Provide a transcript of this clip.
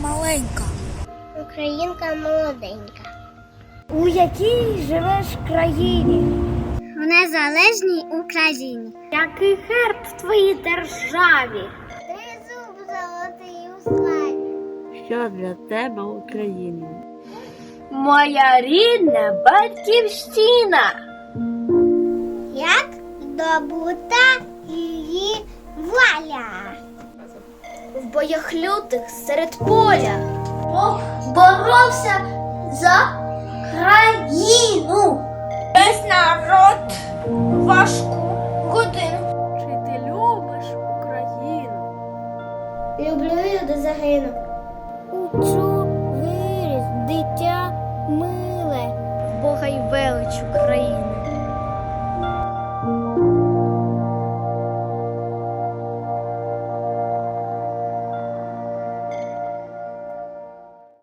Маленька. Українка молоденька. У якій живеш країні? В незалежній Україні. Який герб в твоїй державі? Тризуб золотий у славі. Що для тебе Україна? Моя рідна батьківщина. Як добута її воля. Боях лютих серед поля. Боровся за країну. Весь народ важку годину. Чи ти любиш Україну? Люблю її до загину. Учу виріс дитя миле. Бога й велич Україну.